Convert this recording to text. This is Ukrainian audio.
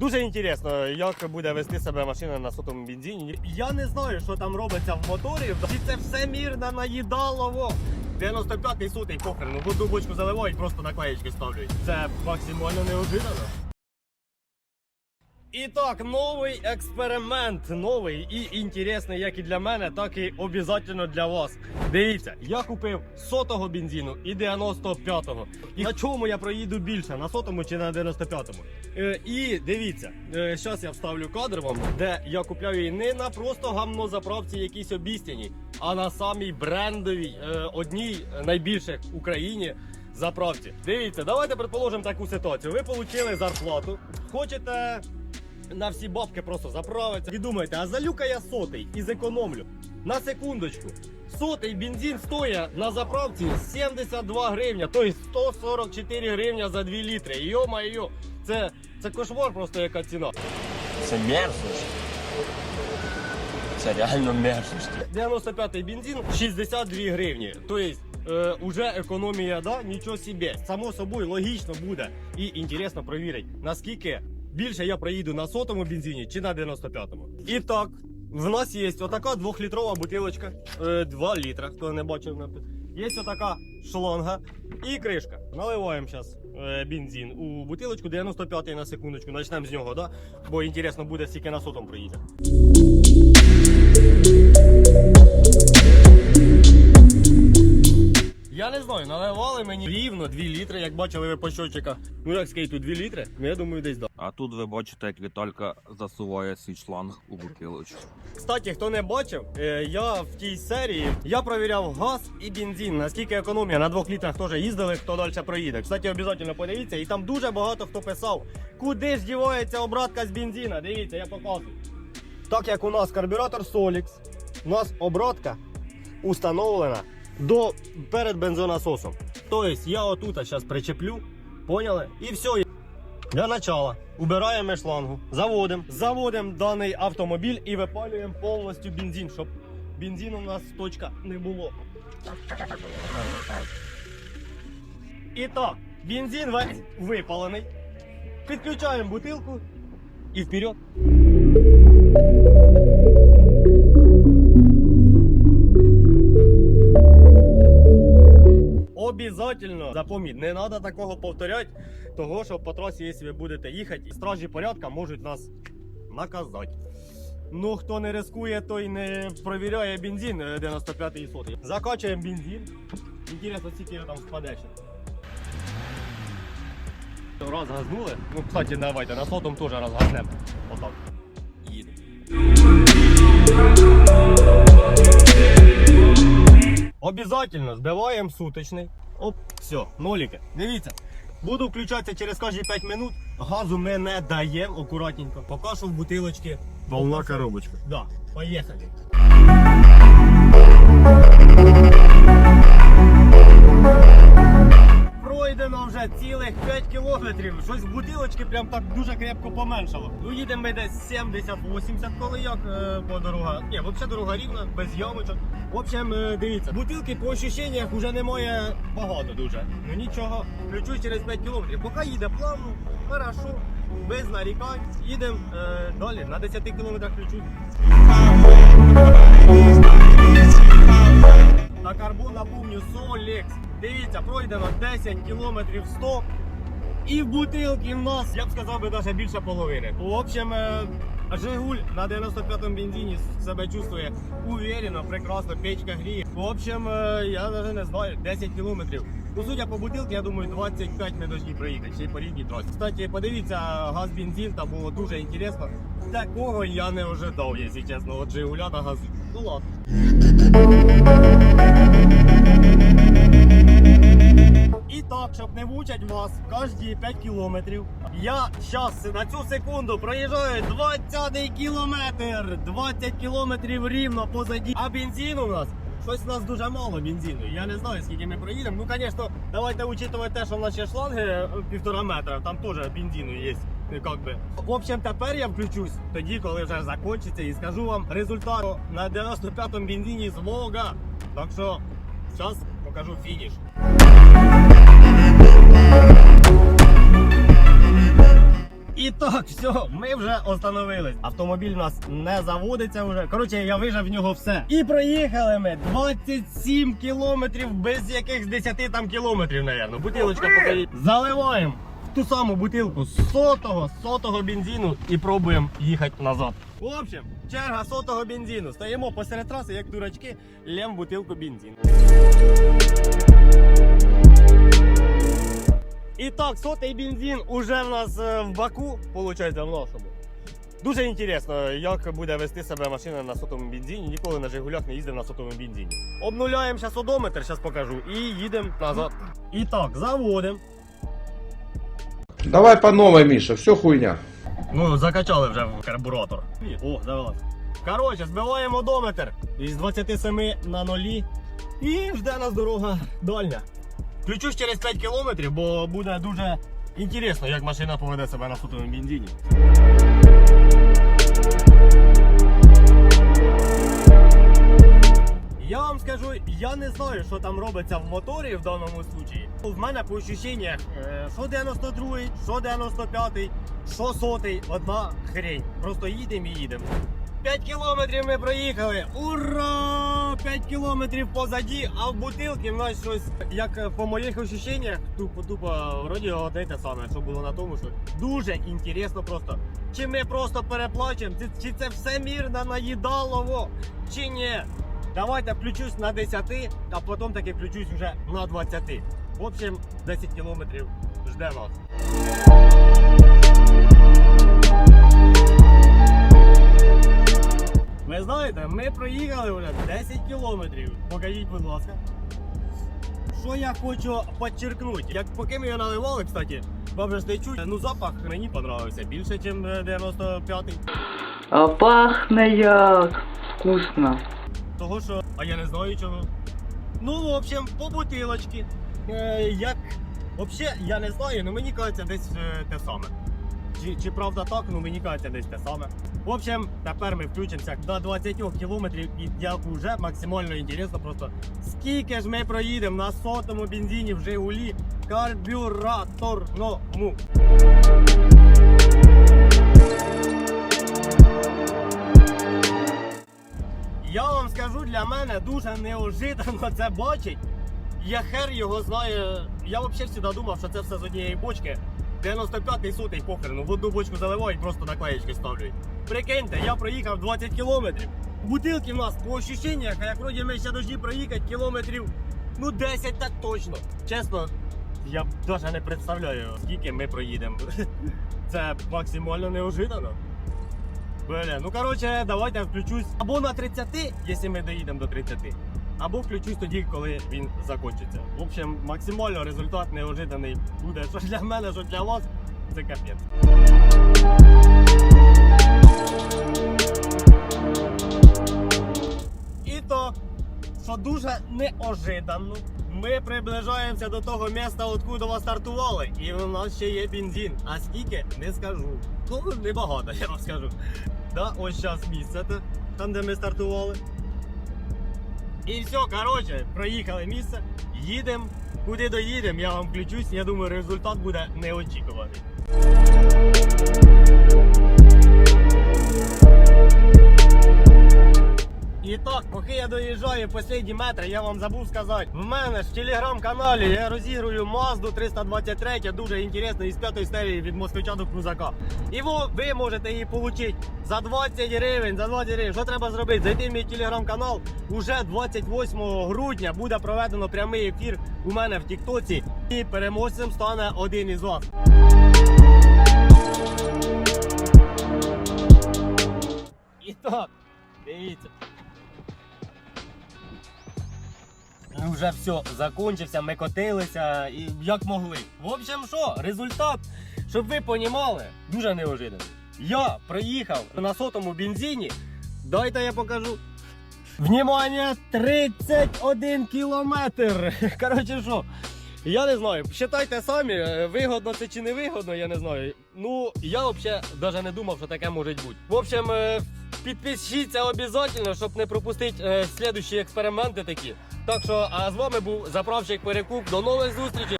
Дуже інтересно, як буде вести себе машина на сотому бензині. Я не знаю, що там робиться в моторі. Чи це все мірно наїдалово. 95-й сотий похрен, ну в бочку заливають, просто наклеєчки ставлять. Це максимально неожиданно. І так, новий експеримент, новий і інтересний як і для мене, так і обов'язково для вас. Дивіться, я купив сотого бензину і 95-го. І на чому я проїду більше, на сотому чи на 95-му? Е, і дивіться, зараз я вставлю кадр вам, де я купляв її не на просто гамно заправці якісь обістяні, а на самій брендовій, е, одній найбільших в Україні заправці. Дивіться, давайте предположимо таку ситуацію. Ви отримали зарплату, хочете на всі бабки просто заправиться. І думаєте, а залюка я сотий і зекономлю. На секундочку. Сотий бензин стоїть на заправці 72 гривня, тобто 144 гривня за 2 літри. Йо-майо, це, це кошмар просто яка ціна. Це мерзость. Це реально мерзость. 95-й бензин 62 гривні. Тобто е, уже економія, да? Нічого собі. Само собою логічно буде і інтересно провірити, наскільки більше я проїду на сотому бензині чи на 95-му. І так, в нас є отака двохлітрова бутилочка, е, 2 літра, хто не бачив. Є отака шланга і кришка. Наливаємо зараз бензин у бутилочку 95 на секундочку. Почнемо з нього, да? бо інтересно буде, скільки на сотому проїде. Я не знаю, наливали мені рівно 2 літри, як бачили ви по щочиках. Ну як скажіть, тут 2 літри? Ну я думаю, десь да. А тут ви бачите, як Віталька засуває свій шланг у бутилочку. Кстати, хто не бачив, е, я в тій серії я провіряв газ і бензин, наскільки економія на двох літрах теж їздили, хто далі проїде. Кстати, обов'язково подивіться, і там дуже багато хто писав, куди ж дівається обратка з бензина. Дивіться, я показую. Так як у нас карбюратор Solix, у нас обратка установлена до перед бензонасосом. Тобто я отут зараз причеплю, поняли? І все. Для начала убираємо шлангу, заводимо, заводимо даний автомобіль і випалюємо повністю бензин, щоб бензину у нас точка не було. І так, бензин весь випалений. Підключаємо бутилку і вперед. Обязательно запомніть, не треба такого повторяти, того що по трасі, якщо ви будете їхати, стражі порядка можуть нас наказати. Ну, хто не рискує, той не провіряє бензин е, 95 і сотий. Закачуємо бензин. Інтересно, скільки там впаде ще. Раз. Ну, кстати, давайте на сотому теж розгазнемо. Отак. Їде. Обязательно збиваємо суточний. Оп, все, ноліки. Дивіться. Буду включатися через кожні 5 минут. Газу ми не даємо акуратненько. Поки що в бутилочці. Волна коробочка. Да, поїхали. Поїхали. Цілих 5 кілометрів. Щось бутилочки прям так дуже крепко поменшало. Ну їдемо ми десь 70-80, коли як по дорога. Ні, взагалі дорога рівна, без ямочок. В общем, е, дивіться, бутилки по ощущеннях вже немає багато дуже. Ну нічого, включу через 5 кілометрів. Поки їде плавно, хорошо, без нарікань. Їдемо е, далі на 10 кілометрах включу. На карбон напомню, Солекс. Дивіться, пройдено 10 кілометрів 100. І в бутилки в нас, я б сказав би, навіть більше половини. В общем, е, Жигуль на 95-му бензині себе чувствує уверенно, прекрасно, печка гріє. В общем, е, я навіть не знаю, 10 кілометрів. Ну, судя по бутилці, я думаю, 25 ми должні проїхати, ще й по рідній трасі. Кстати, подивіться, газ бензин, там було дуже інтересно. Такого я не ожидав, якщо чесно, от Жигуля на газу. Ну ладно. Щоб не мучать вас кожні 5 кілометрів. Я зараз на цю секунду проїжджаю 20 кілометр. 20 кілометрів рівно позаді. А бензин у нас. Щось у нас дуже мало бензину. Я не знаю, скільки ми проїдемо. Ну, звісно, давайте учитувати те, що в нас ще шланги е, півтора метра, там теж бензину є. Как би. В общем, тепер я включусь тоді, коли вже закінчиться, і скажу вам результат на 95-му бензині з Волга. Так що зараз покажу фініш. І так, все, ми вже остановились. Автомобіль у нас не заводиться вже. Коротше, я вижав в нього все. І проїхали ми 27 кілометрів без якихось 10 там кілометрів, напевно. Бутилочка покажіть. Заливаємо в ту саму бутилку сотого, сотого бензину і пробуємо їхати назад. В общем, черга сотого бензину. Стоїмо посеред траси, як дурачки, лємо бутилку бензину. І так, сотий бензин уже в нас е, в баку, виходить, в нашому. Дуже інтересно, як буде вести себе машина на сотому бензині. Ніколи на Жигулях не їздив на сотому бензині. Обнуляємо зараз одометр, зараз покажу, і їдемо назад. І так, заводимо. Давай по новой, Миша, все хуйня. Ну, закачали вже в карбуратор. О, завелась. Коротше, збиваємо одометр із 27 на 0 і жде нас дорога дальня. Включусь через 5 кілометрів, бо буде дуже інтересно, як машина поведе себе на сотому бензині. Я вам скажу, я не знаю, що там робиться в моторі в даному случаї. В мене по ощущеннях, е, що 92, що 95, що сотий, одна хрень. Просто їдемо і їдемо. 5 кілометрів ми проїхали. Ура! 5 кілометрів позаді, а в бутилці в нас щось, як е, по моїх ощущеннях, тупо тупо вроді одне те саме, що було на тому, що дуже інтересно просто. Чи ми просто переплачемо, чи, це все мірно наїдалово, чи ні. Давайте включусь на 10, а потім таки включусь вже на 20. В общем, 10 кілометрів жде нас. Ви знаєте, ми проїхали вже 10 кілометрів. Покажіть, будь ласка. Що я хочу підчеркнути? Як поки ми його наливали, кстати, вам же ж не чуть, ну запах мені понравився більше, ніж 95-й. А пахне як вкусно. Того, що, а я не знаю чого. Ну, в общем, по бутилочці. Е, як. Взагалі, я не знаю, але мені кажеться десь е, те саме. Чи, чи правда так, ну мені кажеться десь те саме. В общем, тепер ми включимося до 20 кілометрів і як вже максимально інтересно просто скільки ж ми проїдемо на сотому бензині в Жигулі карбюраторному. Я вам скажу, для мене дуже неожиданно це бачить. Я хер його знає. Я взагалі завжди думав, що це все з однієї бочки. 95-й сотий похрену. В одну бочку заливають, просто наклеєчки ставлять. Прикиньте, я проїхав 20 кілометрів. Бутилки в нас по ощущеннях, а як вроді ми ще дожді проїхати кілометрів, ну 10 так точно. Чесно, я навіть не представляю, скільки ми проїдемо. Це максимально неожиданно. Бля, ну коротше, давайте я включусь або на 30, якщо ми доїдемо до 30, або включусь тоді, коли він закінчиться. В общем, максимально результат неожиданий буде. Що для мене, що для вас, це капець. І то, що дуже неожиданно, ми приближаємося до того міста, откуда вас стартували, і у нас ще є бензин. А скільки не скажу. Ну, небагато, я вам скажу. Да, ось зараз місце, там де ми стартували. І все, коротше, проїхали місце, їдемо. Куди доїдемо, я вам включусь, я думаю, результат буде неочікуваний. І я доїжджаю останні метри, я вам забув сказати. В мене ж в телеграм-каналі я розігрую Mazda 323, дуже інтересно, із п'ятої серії від москвича до крузака. І ви можете її отримати за 20 гривень, за 20 гривень. Що треба зробити? Зайти в мій телеграм-канал. Уже 28 грудня буде проведено прямий ефір у мене в Тіктоці. І переможцем стане один із вас. І так, дивіться. Вже все, закончився, ми котилися і як могли. В общем, що, результат, щоб ви понімали, дуже неожиданний. Я приїхав на сотому бензині. Дайте я покажу. Внимание, 31 кілометр. Коротше, що? Я не знаю, считайте самі, е, вигодно це чи не вигодно, я не знаю. Ну, я взагалі навіть не думав, що таке може бути. В общем, е, підпишіться обов'язково, щоб не пропустити е, слідчі експерименти такі. Так що, а з вами був заправчик Перекуп. До нових зустрічей!